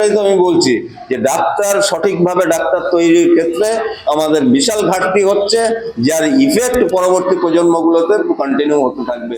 আমি বলছি যে ডাক্তার সঠিকভাবে ডাক্তার তৈরির ক্ষেত্রে আমাদের বিশাল ঘাটতি হচ্ছে, যার ইফেক্ট পরবর্তী প্রজন্মগুলোতে কন্টিনিউ হতে থাকবে।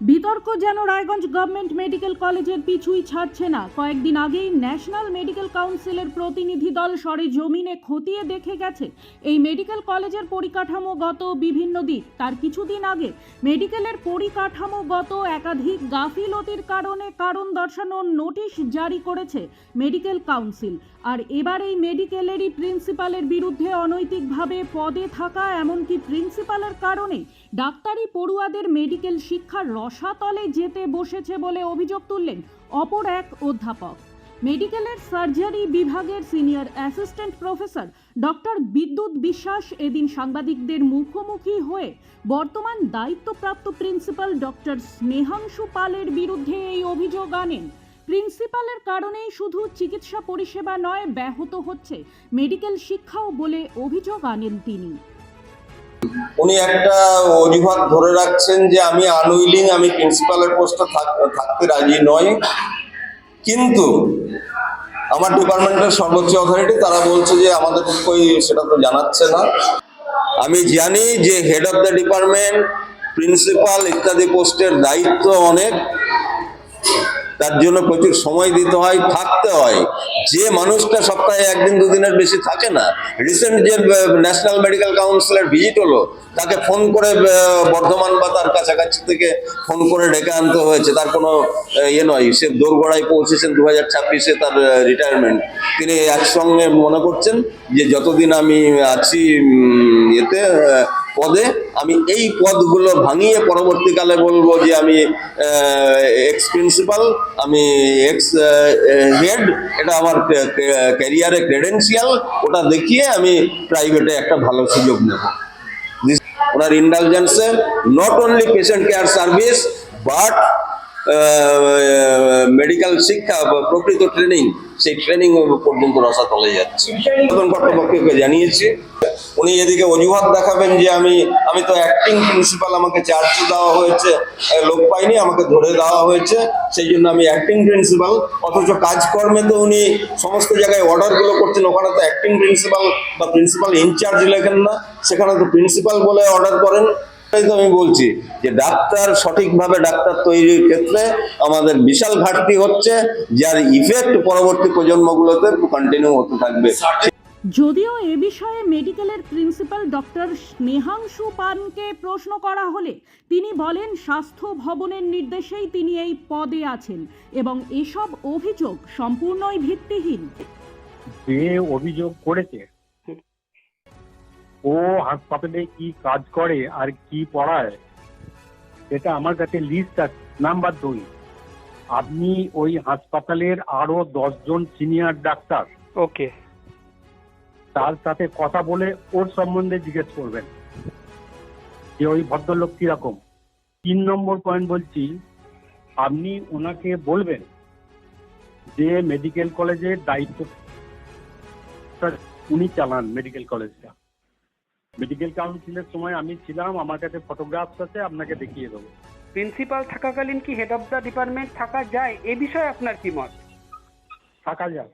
বিতর্ক যেন রায়গঞ্জ গভর্নমেন্ট মেডিকেল কলেজের পিছুই ছাড়ছে না। কয়েকদিন আগেই ন্যাশনাল মেডিকেল কাউন্সিলের প্রতিনিধি দল সরে জমিনে খতিয়ে দেখে গেছে, এই মেডিকেল কলেজের পরিকাঠামোগত বিভিন্ন দিক। তার কিছুদিন আগে মেডিকেলের পরিকাঠামোগত একাধিক গাফিলতির কারণে কারণ দর্শানোর নোটিশ জারি করেছে মেডিকেল কাউন্সিল। আর এবার এই মেডিকেলেরই প্রিন্সিপালের বিরুদ্ধে অনৈতিকভাবে পদে থাকা, এমনকি প্রিন্সিপালের কারণে ডাক্তারি পড়ুয়াদের মেডিকেল শিক্ষার রসাতলে যেতে বসেছে বলে অভিযোগ তুললেন অপর এক অধ্যাপক। মেডিকেলের সার্জারি বিভাগের সিনিয়র অ্যাসিস্ট্যান্ট প্রফেসর ডক্টর বিদ্যুৎ বিশ্বাস এদিন সাংবাদিকদের মুখোমুখি হয়ে বর্তমান দায়িত্বপ্রাপ্ত প্রিন্সিপাল ডক্টর স্নেহাংশু পালের বিরুদ্ধে এই অভিযোগ আনেন। প্রিন্সিপালের কারণেই শুধু চিকিৎসা পরিষেবা নয়, ব্যাহত হচ্ছে মেডিকেল শিক্ষাও বলে অভিযোগ আনেন তিনি। উনি একটা অজুহাত ধরে রাখছেন যে আমি আনউইলিং, আমি প্রিন্সিপালের পোস্টে থাকতে রাজি নই। কিন্তু আমার ডিপার্টমেন্টের সর্বোচ্চ অথরিটি তারা বলছে যে আমাদের কই সেটা তো জানাচ্ছে না। আমি জানি যে head of the department principal ইত্যাদি পোস্টের দায়িত্ব অনেক। তার জন্য প্রচুর সময় দিতে হয়, থাকতে হয়। যে মানুষটা সপ্তাহে একদিন, দুদিনের বেশি থাকে না। রিসেন্ট যে ন্যাশনাল মেডিকেল কাউন্সিলের ভিজিট হলো, তাকে ফোন করে বর্ধমান বা তার কাছাকাছি থেকে ফোন করে ডেকে আনতে হয়েছে। তার কোনো ইয়ে নয়। সে দোরগোড়ায় পৌঁছেছেন দু হাজার ছাব্বিশে তার রিটায়ারমেন্ট তিনি একসঙ্গে মনে করছেন যে, যতদিন আমি আছি এতে পদে আমি এই পদগুলো ভাঙিয়ে পরবর্তীকালে বলব যে আমি এক্স প্রিন্সিপাল আমি এক্স হেড এটা আমার ক্যারিয়ারে ক্রেডেন্সিয়াল ওটা দেখিয়ে আমি প্রাইভেটে একটা ভালো সুযোগ নেব। ওনার ইন্ডালজেন্সে not only patient care service but medical শিক্ষা প্রকৃত ট্রেনিং সেই ট্রেনিং পর্যন্ত রসা চলে যাচ্ছে নতুন কর্তৃপক্ষকে জানিয়েছি। উনি এদিকে অজুহাত দেখাবেন যে আমি আমি তো অ্যাক্টিং প্রিন্সিপাল আমাকে চার্জ দেওয়া হয়েছে লোক পাইনি, আমাকে ধরে দেওয়া হয়েছে, সেই জন্য আমি অ্যাক্টিং প্রিন্সিপাল অথচ কাজকর্মে তো উনি সমস্ত জায়গায় অর্ডারগুলো করছেন, ওখানে তো অ্যাক্টিং প্রিন্সিপাল বা প্রিন্সিপাল ইনচার্জ লেখেন না, সেখানে তো প্রিন্সিপাল বলে অর্ডার করেন। তো আমি বলছি যে ডাক্তার সঠিকভাবে ডাক্তার তৈরির ক্ষেত্রে আমাদের বিশাল ঘাটতি হচ্ছে, যার ইফেক্ট পরবর্তী প্রজন্মগুলোতে কন্টিনিউ হতে থাকবে। যদিও এ বিষয়ে মেডিকেলের প্রিন্সিপাল ডক্টর স্নেহাংশু পানকে প্রশ্ন করা হলে তিনি বলেন স্বাস্থ্য ভবনের নির্দেশেই তিনি এই পদে আছেন এবং এসব অভিযোগ সম্পূর্ণই ভিত্তিহীন। যে অভিযোগ করেছে ও হাসপাতালে কি কাজ করে আর কি পড়ায় এটা আমার কাছে লিস্ট আছে। নাম্বার দুই আপনি ওই হাসপাতালের আরও দশজন সিনিয়র ডাক্তার ওকে তার সাথে কথা বলে ওর সম্বন্ধে জিজ্ঞেস করবেন। যে ওই ভদ্রলোক কীরকম? তিন নম্বর পয়েন্ট বলছি আপনি ওনাকে বলবেন যে মেডিকেল কলেজের দায়িত্ব উনি চালান মেডিকেল কলেজটা মেডিকেল কাউন্সিলের সময় আমি ছিলাম আমার কাছে ফটোগ্রাফস আছে আপনাকে দেখিয়ে দেবো। প্রিন্সিপাল থাকাকালীন কি হেড অফ দ্য ডিপার্টমেন্ট থাকা যায়? এ বিষয়ে আপনার কি মত? থাকা যায়।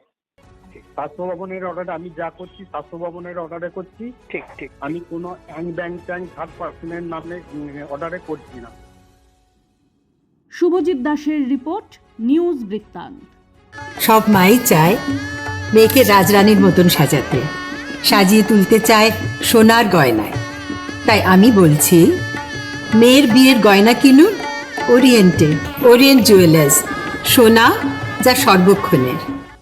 স্বাস্থ্য ভবনের অর্ডারে আমি যা করছি স্বাস্থ্য ভবনের অর্ডারে করছি। ঠিক ঠিক। আমি কোনো অ্যাং ব্যাংক ট্যাঙ্ক থার্ড পার্সনের নামে অর্ডারে করছি না। শুভজিৎ দাসের রিপোর্ট নিউজ বৃত্তান্ত। সব মাই চায় মেয়েকে রাজরানীর মতন সাজাতে। সাজিয়ে তুলতে চায় সোনার গয়নায়। তাই আমি বলছি মেয়ের বিয়ের গয়না কিনুন ওরিয়েন্টে ওরিয়েন্ট জুয়েলার্স সোনা যা সর্বক্ষণের।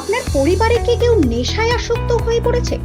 আপনার পরিবারে কি কেউ নেশায় আসক্ত হয়ে পড়েছে?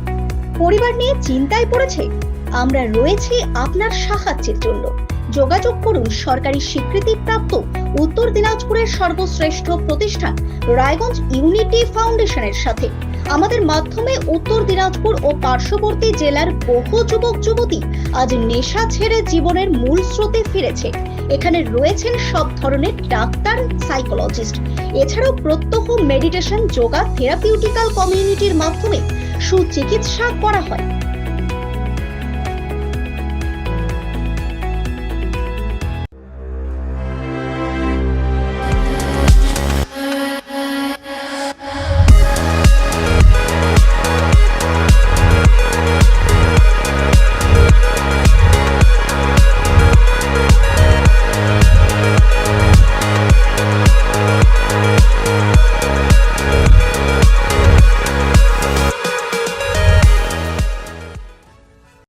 পরিবার নিয়ে চিন্তায় পড়েছে? আমরা রয়েছি আপনার সাহায্যের জন্য। যোগাযোগ করুন সরকারি স্বীকৃতিপ্রাপ্ত উত্তর দিনাজপুরের সর্বশ্রেষ্ঠ প্রতিষ্ঠান রায়গঞ্জ ইউনিটি ফাউন্ডেশনের সাথে। আমাদের মাধ্যমে উত্তর দিনাজপুর ও পার্শ্ববর্তী জেলার বহু যুবক, যুবতী আজ নেশা ছেড়ে জীবনের মূল স্রোতে ফিরেছে। এখানে রয়েছেন সব ধরনের ডাক্তার, সাইকোলজিস্ট। এছাড়াও প্রত্যহ মেডিটেশন, যোগা, থেরাপিউটিক্যাল কমিউনিটির মাধ্যমে সুচিকিৎসা করা হয়।